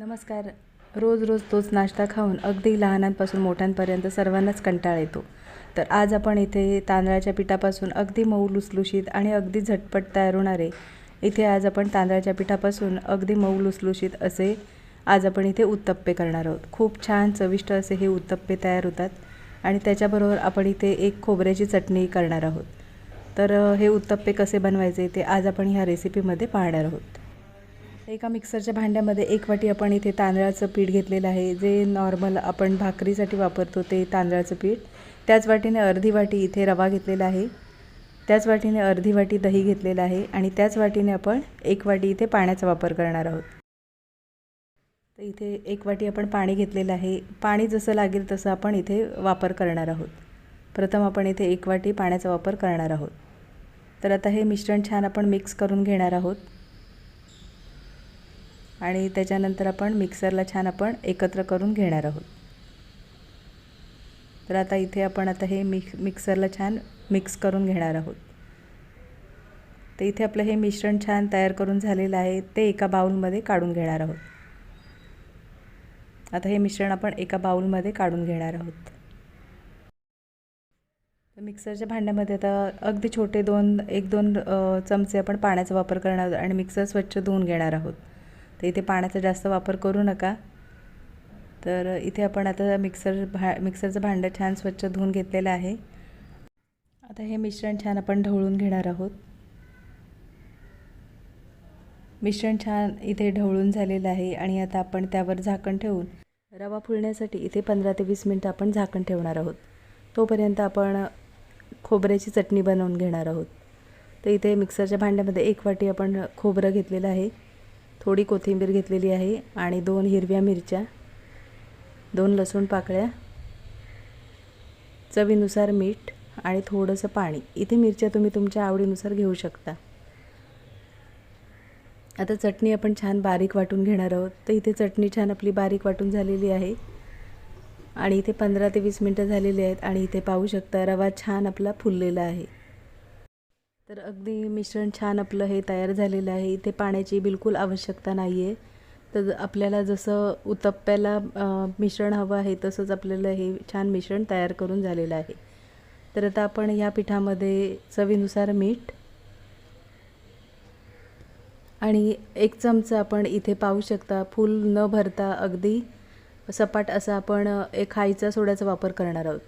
नमस्कार. रोज रोज तोच नाश्ता खाऊन अगदी लहानांपासून मोठ्यांपर्यंत सर्वांनाच कंटाळा येतो. तर आज आपण इथे तांदळाच्या पिठापासून अगदी मऊ लुसलुशीत आणि अगदी झटपट तयार होणारे इथे आज आपण तांदळाच्या पिठापासून अगदी मऊ लुसलुशीत असे आज आपण इथे उत्तप्पे करणार आहोत. खूप छान चविष्ट असे हे उत्तप्पे तयार होतात आणि त्याच्याबरोबर आपण इथे एक खोबऱ्याची चटणी करणार आहोत. तर हे उत्तप्पे कसे बनवायचे ते आज आपण ह्या रेसिपीमध्ये पाहणार आहोत. एका मिक्सरच्या भांड्यामध्ये एक वाटी आपण इथे तांदळाचं पीठ घेतलेलं आहे. जे नॉर्मल आपण भाकरीसाठी वापरतो ते तांदळाचं पीठ. त्याच वाटीने अर्धी वाटी इथे रवा घेतलेला आहे. त्याच वाटीने अर्धी वाटी दही घेतलेलं आहे आणि त्याच वाटीने आपण एक वाटी इथे पाण्याचा वापर करणार आहोत. तर इथे एक वाटी आपण पाणी घेतलेलं आहे. पाणी जसं लागेल तसं आपण इथे वापर करणार आहोत. प्रथम आपण इथे एक वाटी पाण्याचा वापर करणार आहोत. तर आता हे मिश्रण छान आपण मिक्स करून घेणार आहोत. आणि त्याच्यानंतर आपण मिक्सरला छान आपण एकत्र करून घेणार आहोत. तर आता इथे आपण आता हे मिक्स मिक्सरला छान मिक्स करून घेणार आहोत. तर इथे आपलं हे मिश्रण छान तयार करून झालेलं आहे ते एका बाउलमध्ये काढून घेणार आहोत. आता हे मिश्रण आपण एका बाउलमध्ये काढून घेणार आहोत. तर मिक्सरच्या भांड्यामध्ये आता अगदी छोटे दोन एक दोन चमचे आपण पाण्याचा वापर करणार आहोत आणि मिक्सर स्वच्छ धुवून घेणार आहोत. तर इथे पाण्याचा जास्त वापर करू नका. तर इथे आपण आता मिक्सर भा मिक्सरचं भांडं छान स्वच्छ धुवून घेतलेलं आहे. आता हे मिश्रण छान आपण ढवळून घेणार आहोत. मिश्रण छान इथे ढवळून झालेलं आहे आणि आता आपण त्यावर झाकण ठेवून रवा फुलण्यासाठी इथे पंधरा ते वीस मिनटं आपण झाकण ठेवणार आहोत. तोपर्यंत आपण खोबऱ्याची चटणी बनवून घेणार आहोत. तर इथे मिक्सरच्या भांड्यामध्ये एक वाटी आपण खोबरं घेतलेलं आहे. थोडी कोथिंबीर घेतलेली आहे आणि दोन हिरव्या मिरच्या दोन लसूण पाकळ्या चवीनुसार मीठ आणि थोडंसं पाणी. इथे मिरच्या तुम्ही तुमच्या आवडीनुसार घेऊ शकता. आता चटणी आपण छान बारीक वाटून घेणार आहोत. तर इथे चटणी छान आपली बारीक वाटून झालेली आहे. आणि इथे पंधरा ते वीस मिनटं झालेली आहेत आणि इथे पाहू शकता रवा छान आपला फुललेला आहे. तर अगदी मिश्रण छान आपलं हे तयार झालेलं आहे. इथे पाण्याची बिलकुल आवश्यकता नाही आहे तर आपल्याला जसं उत्तप्प्याला मिश्रण हवं आहे तसंच आपल्याला हे छान मिश्रण तयार करून झालेलं आहे. तर आता आपण ह्या पिठामध्ये चवीनुसार मीठ आणि एक चमचा आपण इथे पाहू शकता फूल न भरता अगदी सपाट असा आपण एक खायचा सोड्याचा वापर करणार आहोत.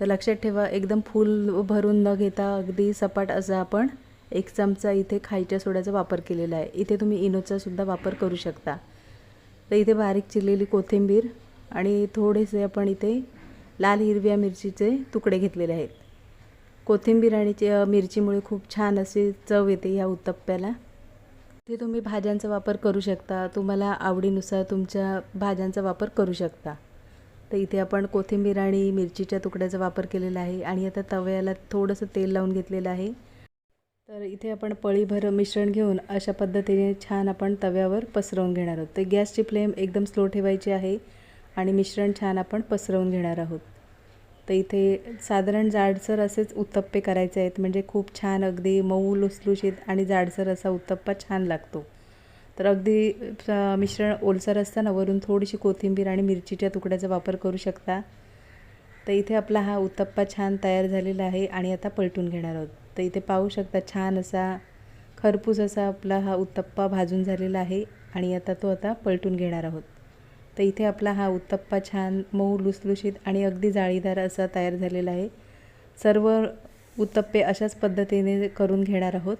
तर लक्षात ठेवा एकदम फुल भरून न घेता अगदी सपाट असा आपण एक चमचा इथे खायच्या सोड्याचा वापर केलेला आहे. इथे तुम्ही इनोचा सुद्धा वापर करू शकता. तर इथे बारीक चिरलेली कोथिंबीर आणि थोडेसे आपण इथे लाल हिरव्या मिरचीचे तुकडे घेतलेले आहेत. कोथिंबीर आणि मिरचीमुळे खूप छान अशी चव येते ह्या उत्तप्प्याला. इथे तुम्ही भाज्यांचा वापर करू शकता. तुम्हाला आवडीनुसार तुमच्या भाज्यांचा वापर करू शकता. तर इथे आपण कोथिंबीर आणि मिरचीच्या तुकड्याचा वापर केलेला आहे आणि आता तव्याला थोडंसं तेल लावून घेतलेलं आहे. तर इथे आपण पळीभर मिश्रण घेऊन अशा पद्धतीने छान आपण तव्यावर पसरवून घेणार आहोत. तर गॅसची फ्लेम एकदम स्लो ठेवायची आहे आणि मिश्रण छान आपण पसरवून घेणार आहोत. तर इथे साधारण जाडसर असेच उत्तप्पे करायचे आहेत. म्हणजे खूप छान अगदी मऊ लुसलुशीत आणि जाडसर असा उत्तप्पा छान लागतो. तर अगदी मिश्रण ओलसर असताना वरून थोडीशी कोथिंबीर आणि मिरचीच्या तुकड्याचा वापर करू शकता. तर इथे आपला हा उत्तप्पा छान तयार झालेला आहे आणि आता पलटून घेणार आहोत. तर इथे पाहू शकता छान असा खरपूस असा आपला हा उत्तप्पा भाजून झालेला आहे आणि आता तो आता पलटून घेणार आहोत. तर इथे आपला हा उत्तप्पा छान मऊ लुसलुशीत आणि अगदी जाळीदार असा तयार झालेला आहे. सर्व उत्तप्पे अशाच पद्धतीने करून घेणार आहोत.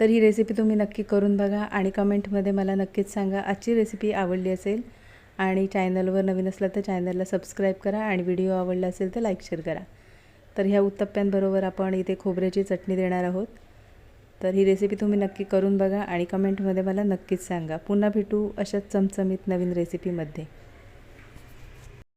तर ही रेसिपी तुम्ही नक्की करून बघा आणि कमेंटमध्ये मला नक्कीच सांगा आजची रेसिपी आवडली असेल आणि चॅनलवर नवीन असला तर चॅनलला सबस्क्राईब करा आणि व्हिडिओ आवडला असेल तर लाईक शेअर करा. तर ह्या उत्तप्प्यांबरोबर आपण इथे खोबऱ्याची चटणी देणार आहोत. तर ही रेसिपी तुम्ही नक्की करून बघा आणि कमेंटमध्ये मला नक्कीच सांगा. पुन्हा भेटू अशाच चमचमीत नवीन रेसिपीमध्ये